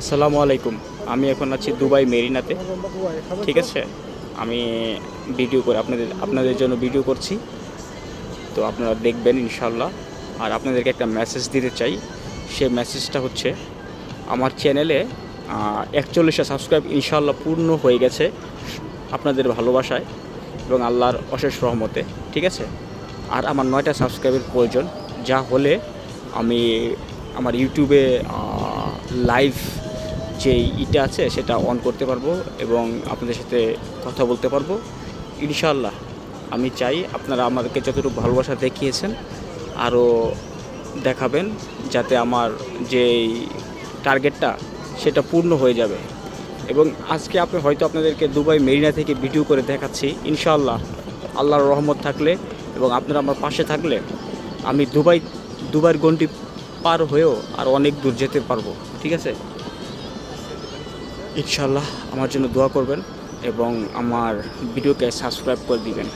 আসসালামু আলাইকুম। আমি এখন আছি দুবাই মেরিনাতে। ঠিক আছে? আমি ভিডিও করে আপনাদের আপনাদের জন্য ভিডিও করছি। তো আপনারা দেখবেন ইনশাল্লাহ আর আপনাদেরকে একটা মেসেজ দিতে চাই। সে মেসেজটা হচ্ছে, আমার চ্যানেলে একচল্লিশটা সাবস্ক্রাইব ইনশাল্লাহ পূর্ণ হয়ে গেছে আপনাদের ভালোবাসায় এবং আল্লাহর অশেষ রহমতে। ঠিক আছে? আর আমার নয়টা সাবস্ক্রাইবের প্রয়োজন। যা হলে আমি আমার ইউটিউবে লাইভ যে ইটা আছে সেটা অন করতে পারব এবং আপনাদের সাথে কথা বলতে পারব। ইনশাল্লাহ আমি চাই আপনারা আমাদেরকে যতটুকু ভালোবাসা দেখিয়েছেন, আরও দেখাবেন যাতে আমার যেই টার্গেটটা সেটা পূর্ণ হয়ে যাবে। এবং আজকে আপনি হয়তো আপনাদেরকে দুবাই, মেরিনা থেকে ভিডিও করে দেখাচ্ছি। ইনশাল্লাহ আল্লাহর রহমত থাকলে এবং আপনারা আমার পাশে থাকলে আমি দুবাই, দুবাইয়ের গন্ডি পার হয়েও আর অনেক দূর যেতে পারব। ঠিক আছে? ইনশাআল্লাহ আমার জন্য দোয়া করবেন এবং আমার ভিডিওকে সাবস্ক্রাইব করে দিবেন।